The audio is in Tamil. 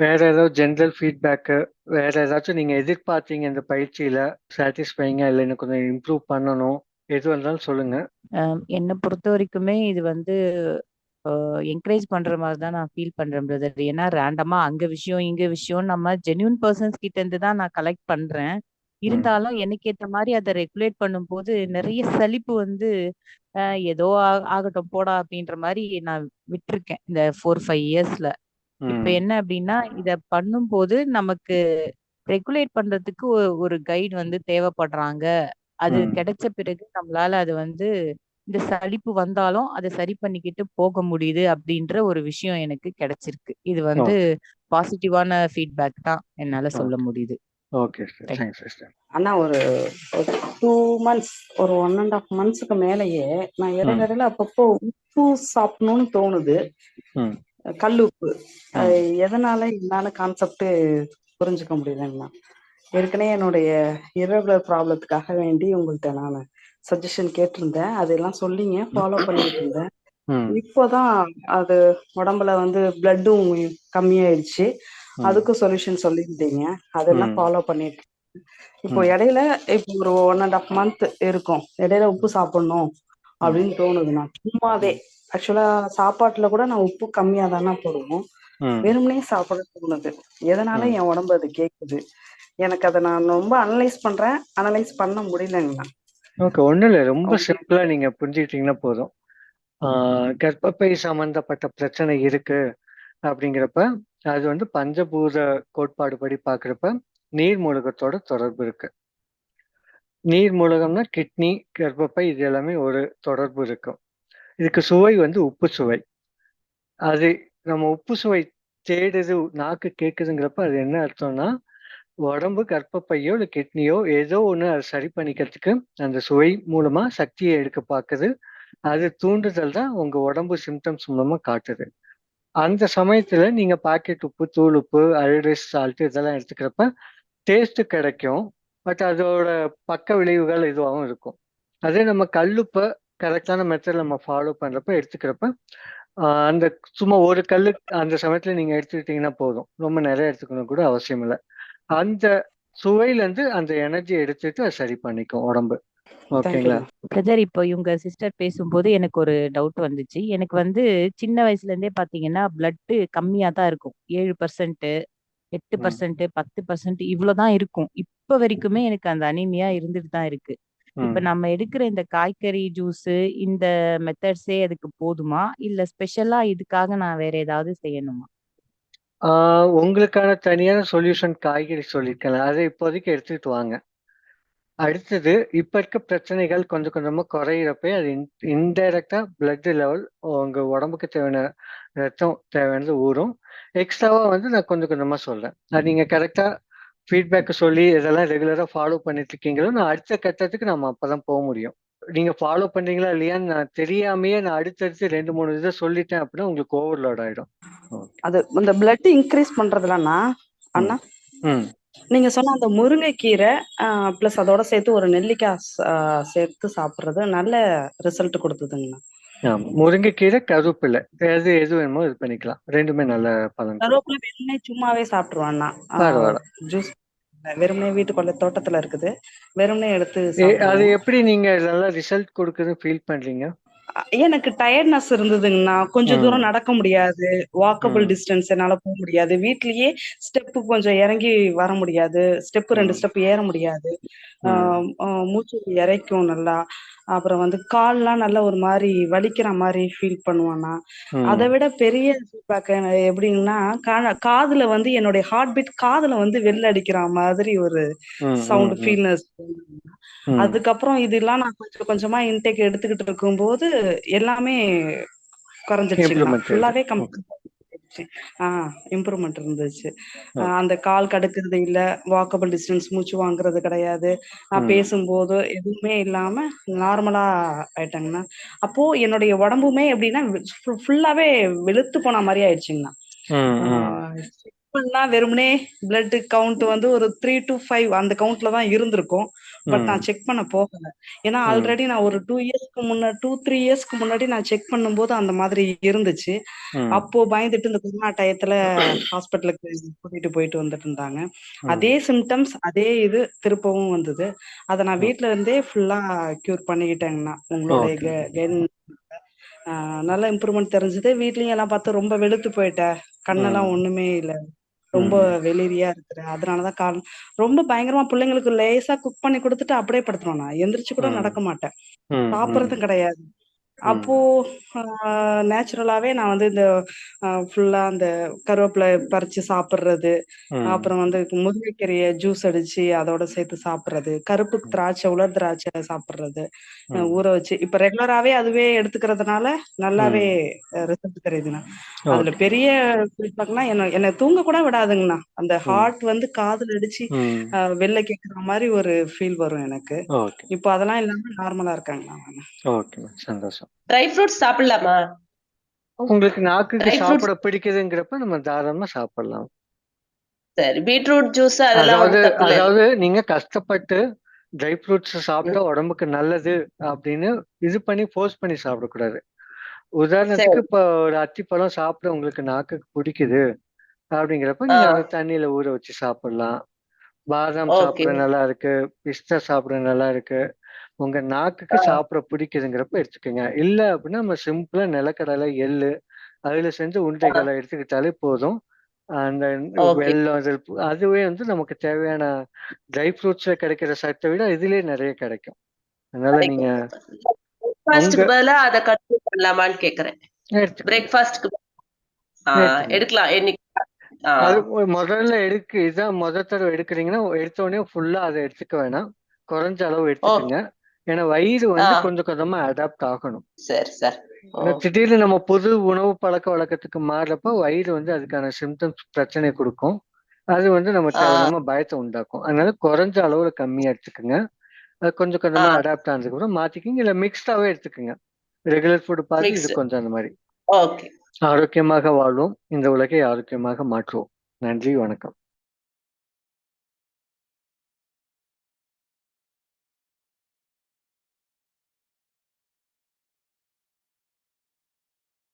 வேற ஏதாவது ஜென்ரல் ஃபீட்பேக்கு வேற ஏதாச்சும் நீங்க எதிர்பார்த்தீங்க இந்த பயிற்சியில சாட்டிஸ்ஃபைங்கா இல்ல இன்னும் கொஞ்சம் இம்ப்ரூவ் பண்ணணும் எது வந்தாலும் சொல்லுங்க. என்னை பொறுத்த வரைக்குமே இது வந்து என்கரேஜ் பண்ற மாதிரி தான் நான் ஃபீல் பண்றேன் பிரதர் ஏன்னா ரேண்டமா அங்க விஷயம் இங்க விஷயம் நம்ம ஜென்யூன் பர்சன்ஸ் கிட்ட இருந்து தான் நான் கலெக்ட் பண்றேன். இருந்தாலும் எனக்கு ஏத்த மாதிரி அதை ரெகுலேட் பண்ணும்போது நிறைய சலிப்பு வந்து அஹ், ஏதோ ஆ- ஆகட்டும் போடா அப்படின்ற மாதிரி நான் விட்டிருக்கேன் இந்த ஃபோர் ஃபைவ் இயர்ஸ்ல இப்ப ம். என்ன அப்படின்னா இத பண்ணும்போது நமக்கு ரெகுலேட் பண்றதுக்கு ஒ- ஒரு கைடு வந்து தேவைப்படுறாங்க. அது ம். கிடைச்ச பிறகு நம்மளால அது வந்து இந்த சலிப்பு வந்தாலும் அதை சரி பண்ணிக்கிட்டு போக முடியுது அப்படின்ற ஒரு விஷயம் எனக்கு கிடைச்சிருக்கு. இது வந்து பாசிட்டிவான ஃபீட்பேக் தான் என்னால சொல்ல முடியுது. Okay sister. Thank thanks sister. ஆனா ஒரு டூ மந்த்ஸ் ஒரு ஒன் அண்ட் ஆஃப் மந்த்ஸ்க்கு மேலேயே நான் இடையில இடையில அப்பப்போ உப்பு சாப்பிடணும்னு தோணுது. ம். கல் உப்பு எதனால என்னால கான்செப்ட் புரிஞ்சுக்க முடியலங்கண்ணா. ஏற்கனவே என்னுடைய இரகுலர் ப்ராப்ளத்துக்காக வேண்டி உங்கள்கிட்ட நான் சஜஷன் கேட்டிருந்தேன். அதெல்லாம் சொல்லிங்க ஃபாலோ பண்ணிட்டு இருந்தேன் இப்போதான் அது உடம்புல வந்து பிளட்டும் கம்மியாயிடுச்சு. அதுக்கும் சொல்யூஷன் சொல்லியிருந்தீங்க. அதெல்லாம். ஃபாலோ பண்ணிட்டு. இப்போ. இடையில இப்போ ஒரு ஒன் அண்ட் ஆஃப் மந்த் இருக்கும். இடையில உப்பு சாப்பிடணும் அப்படின்னு தோணுதுண்ணா. சும்மாவே. ஆக்சுவலா சாப்பாட்டுல கூட நான் உப்பு கம்மியா தானே போடுவோம். வெறுமனே சாப்பிட தோணுது. எதனால. என் உடம்பு அது கேக்குது? எனக்கு அதை நான் ரொம்ப அனலைஸ் பண்றேன். அனலைஸ் பண்ண முடியலங்கண்ணா ஓகே ஒன்றும் இல்லை. ரொம்ப. சிம்பிளா நீங்க புரிஞ்சுக்கிட்டீங்கன்னா போதும். கர்ப்பப்பை சம்பந்தப்பட்ட பிரச்சனை இருக்கு அப்படிங்கிறப்ப அது வந்து பஞ்சபூத கோட்பாடு படி பார்க்குறப்ப நீர் மூலகத்தோட தொடர்பு இருக்கு. நீர் மூலகம்னா கிட்னி கர்ப்பப்பை இது எல்லாமே ஒரு தொடர்பு இருக்கும். இதுக்கு சுவை வந்து உப்பு சுவை. அது நம்ம உப்பு சுவை தேடுது நாக்கு கேட்குதுங்கிறப்ப அது என்ன அர்த்தம்னா உடம்பு கர்ப்பப்பையோ இல்லை கிட்னியோ ஏதோ ஒன்று அதை சரி பண்ணிக்கிறதுக்கு அந்த சுவை மூலமா சக்தியை எடுக்க பார்க்குது. அது தூண்டுதல் தான் உங்க உடம்பு சிம்டம்ஸ் மூலமா காட்டுது. அந்த சமயத்துல நீங்க பாக்கெட் உப்பு தூள் உப்பு அயோடைஸ் சால்ட் இதெல்லாம் எடுத்துக்கிறப்ப டேஸ்ட் கிடைக்கும். பட் அதோட பக்க விளைவுகள் இதுவாகவும் இருக்கும். அதே நம்ம கல்லுப்பை கரெக்டான மெத்தட் நம்ம ஃபாலோ பண்றப்ப எடுத்துக்கிறப்ப அந்த சும்மா ஒரு கல்லு அந்த சமயத்துல நீங்க எடுத்துக்கிட்டீங்கன்னா போதும். ரொம்ப நிறைய எடுத்துக்கணும் கூட அவசியம் இல்லை. அந்த சுவையில இருந்து அந்த எனர்ஜி எடுத்துட்டு அது சரி பண்ணிக்கும் உடம்பு. ஓகேங்களா? பிரதர் இப்போ இவங்க சிஸ்டர் பேசும்போது எனக்கு ஒரு டவுட் வந்துச்சு. எனக்கு வந்து சின்ன வயசுல இருந்தே பாத்தீங்கன்னா பிளட் கம்மியா தான் இருக்கும். ஏழு பர்சன்ட் எட்டு. பர்சன்ட் பத்து பர்சன்ட் இவ்வளவுதான் இருக்கும். இப்ப வரைக்குமே எனக்கு அந்த அனிமியா இருந்துட்டு தான் இருக்கு. இப்ப. நம்ம எடுக்கிற இந்த காய்கறி ஜூஸ் இந்த மெத்தட்ஸே அதுக்கு போதுமா? இல்ல ஸ்பெஷலா இதுக்காக நான் வேற ஏதாவது செய்யணுமா? உங்களுக்கான தனியான சொல்யூஷன் காய்கறி சொல்லியிருக்கேன் அதை இப்போதைக்கு எடுத்துக்கிட்டு வாங்க. அடுத்தது இப்ப இருக்க பிரச்சனைகள் கொஞ்சம் கொஞ்சமா குறையிறப்ப அது இன்டைரக்டா பிளட் லெவல் உங்க உடம்புக்கு தேவையான ரத்தம் தேவையானது ஊறும். எக்ஸ்ட்ராவா வந்து நான் கொஞ்சம் கொஞ்சமா சொல்றேன். அது நீங்க கரெக்டா ஃபீட்பேக் சொல்லி இதெல்லாம் ரெகுலரா ஃபாலோ பண்ணிட்டு இருக்கீங்களோ நான் அடுத்த கட்டத்துக்கு நம்ம அப்பதான் போக முடியும். நீங்க ஃபாலோ பண்றீங்களா இல்லையான்னு நான் தெரியாமையே நான் அடுத்தடுத்து ரெண்டு மூணு இதை சொல்லிட்டேன் அப்படின்னா உங்களுக்கு ஓவர்லோட் ஆயிடும். அது இந்த பிளட் இன்க்ரீஸ் பண்றதுலண்ணா அண்ணா? நீங்க சொன்ன அந்த முருங்கைக்கீரை ப்ளஸ் அதோட சேர்த்து ஒரு நெல்லிக்காய் சேர்த்து சாப்பிடுறது நல்ல ரிசல்ட் கொடுத்ததுங்கண்ணா. முருங்கைக்கீரை கருவேப்பிலை. எது எது வேணுமோ இது பண்ணிக்கலாம். ரெண்டுமே நல்ல பலன். கருவேப்பிலை வெறுமனே சும்மாவே சாப்பிட்டுருவாண்ணா பரவாயில்ல. ஜூஸ் வெறுமனே வீட்டுக்குள்ள தோட்டத்துல இருக்குது. வெறுமனே எடுத்து அது எப்படி நீங்க நல்லா ரிசல்ட் கொடுக்குதுன்னு ஃபீல் பண்றீங்க? எனக்கு டயர்ட்னஸ் இருந்ததுங்கண்ணா கொஞ்சம் ம். தூரம் நடக்க முடியாது வாக்கபிள். டிஸ்டன்ஸ் என்னால போக முடியாது வீட்லயே ஸ்டெப் கொஞ்சம் இறங்கி வர முடியாது ஸ்டெப் ரெண்டு. ஸ்டெப் ஏற முடியாது மூச்சு இறைக்கும் நல்லா அப்புறம் வந்து கால்லாம் நல்லா ஒரு மாதிரி வலிக்கிற மாதிரி ஃபீல் பண்ணுவானா. அதை விட பெரிய ஃபீட்பேக் எப்படின்னா காதுல வந்து என்னுடைய ஹார்ட் பீட் காதுல வந்து வெள்ள அடிக்கிற மாதிரி ஒரு சவுண்ட். ஃபீல்னஸ். அதுக்கப்புறம் இதெல்லாம் நான் கொஞ்சம் கொஞ்சமா இன்டேக் எடுத்துக்கிட்டு இருக்கும்போது எல்லாமே குறைஞ்சிருச்சுங்கண்ணா Improvement ஃபுல்லாவே இம்ப்ரூவ்மெண்ட் இருந்துச்சு. அந்த கால் கடுக்குறது இல்ல வாக்கபிள் டிஸ்டன்ஸ் மூச்சு வாங்குறது கிடையாது. நான். பேசும்போது எதுவுமே இல்லாம நார்மலா ஆயிட்டாங்கண்ணா. அப்போ என்னுடைய உடம்புமே எப்படின்னா ஃபுல்லாவே வெளுத்து போன மாதிரி ஆயிடுச்சுங்கண்ணா. பண்ணா வெறுமனே பிளட் கவுண்ட் வந்து ஒரு த்ரீ டு ஃபைவ் அந்த கவுண்ட்ல தான் இருந்திருக்கும் பட். நான் செக் பண்ண போகல ஏன்னா. ஆல்ரெடி நான் ஒரு டூ இயர்ஸ்க்கு முன்னாடி டூ த்ரீ இயர்ஸ்க்கு முன்னாடி நான் செக் பண்ணும்போது அந்த மாதிரி இருந்துச்சு. அப்போ பயந்துட்டு இந்த கொரோனா டயத்துல ஹாஸ்பிட்டலுக்கு கூட்டிட்டு போயிட்டு வந்துட்டு இருந்தாங்க. அதே சிம்டம்ஸ் அதே இது திருப்பவும் வந்தது அதை நான் ம். வீட்ல இருந்தே ஃபுல்லா கியூர் பண்ணிக்கிட்டேங்கண்ணா உங்களுடைய நல்ல இம்ப்ரூவ்மெண்ட் தெரிஞ்சது வீட்லயும் எல்லாம் பார்த்து ரொம்ப வெளுத்து போயிட்டேன் கண்ணெல்லாம். ஒண்ணுமே இல்ல ரொம்ப. வெளிரியா இருக்கிறேன் அதனாலதான் காரணம் ரொம்ப பயங்கரமா பிள்ளைங்களுக்கு லேசா குக் பண்ணி கொடுத்துட்டு அப்படியே படுத்துருவேன் நான் எந்திரிச்சு கூட. நடக்க மாட்டேன். சாப்பிடறதும் கிடையாது அப்போ நேச்சுரலாவே நான் வந்து இந்த ஃபுல்லா அந்த கருவேப்பிலை பறிச்சு சாப்பிடுறது. அப்புறம் வந்து முருங்கைக்கீரைய ஜூஸ் அடிச்சு அதோட சேர்த்து சாப்பிடுறது கருப்பு திராட்சை உலர் திராட்சை சாப்பிடுறது. ஊற வச்சு இப்ப ரெகுலராவே அதுவே எடுத்துக்கிறதுனால நல்லாவே. ரிசல்ட் தெரியுதுண்ணா அதுல. பெரிய ஃபீட்பேக்னா என்ன என்னை தூங்க கூட விடாதுங்கண்ணா அந்த. ஹார்ட் வந்து காதுல அடிச்சு வெளில கேக்குற மாதிரி ஒரு ஃபீல் வரும் எனக்கு. இப்போ அதெல்லாம் இல்லாம நார்மலா இருக்காங்கண்ணா. ஓகே சந்தோஷம் ட்ரை ஃப்ரூட்ஸ் சாப்பிடலாமா? உங்களுக்கு நாக்குக்கு சாப்பிட பிடிக்குதுங்கிறப்ப நம்ம தாராளமா சாப்பிடலாம். சரி பீட்ரூட் ஜூஸ் அதெல்லாம் அதாவது நீங்க கஷ்டப்பட்டு ட்ரை ஃப்ரூட்ஸ் சாப்பிட்டா உடம்புக்கு நல்லது அப்படின்னு இது பண்ணி ஃபோர்ஸ் பண்ணி சாப்பிடக்கூடாது. உதாரணத்துக்கு இப்போ ஒரு அத்திப்பழம் சாப்பிட உங்களுக்கு நாக்குக்கு பிடிக்குது அப்படிங்கிறப்ப நீங்க அதை தண்ணியில ஊற வச்சு சாப்பிடலாம். பாதாம் சாப்பிட நல்லா இருக்கு பிஸ்தா சாப்பிட நல்லா இருக்கு. உங்க நாக்குக்கு சாப்பிட பிடிக்குதுங்கிறப்ப எடுத்துக்கோங்க. இல்ல அப்படின்னா நம்ம சிம்பிளா நிலக்கடலை எள்ளு அதுல செஞ்ச உருண்டைகளை எடுத்துக்கிட்டாலே போதும். அந்த வெள்ளம் அதுவே வந்து நமக்கு தேவையான ட்ரை ஃப்ரூட்ஸ்ல கிடைக்கிற சத்தை விட இதுலயே நிறைய கிடைக்கும். அதனால நீங்க அதை கண்டினியூ பண்ணலாமான்னு கேக்குறேன். பிரேக்ஃபாஸ்ட்க்கு எடுக்கலாம். என்னைக்கு முதல்ல எடுக்கு இதான் முத தடவை எடுக்கிறீங்கன்னா எடுத்த உடனே ஃபுல்லா அதை எடுத்துக்க வேணாம். குறைஞ்ச அளவு எடுத்துக்கோங்க. ஏன்னா வயிறு வந்து கொஞ்சம் கொஞ்சமா அடாப்ட் ஆகணும். சரி சார். திடீர்னு நம்ம புது உணவு பழக்க வழக்கத்துக்கு மாறுறப்ப வயிறு வந்து அதுக்கான சிம்டம்ஸ் பிரச்சனை கொடுக்கும். அது வந்து நம்ம தேவையில்லாம பயத்தை உண்டாக்கும். அதனால குறைஞ்ச அளவுல கம்மியா எடுத்துக்கோங்க. அது கொஞ்சம் கொஞ்சமா அடாப்ட் ஆனதுக்கு அப்புறம் மாத்திக்கிங்க. இல்ல மிக்ஸ்டாவே எடுத்துக்கோங்க. ரெகுலர் ஃபுட் பார்த்து இது கொஞ்சம் அந்த மாதிரி. ஆரோக்கியமாக வாழ்வோம். இந்த உலகை ஆரோக்கியமாக மாற்றுவோம். நன்றி வணக்கம்.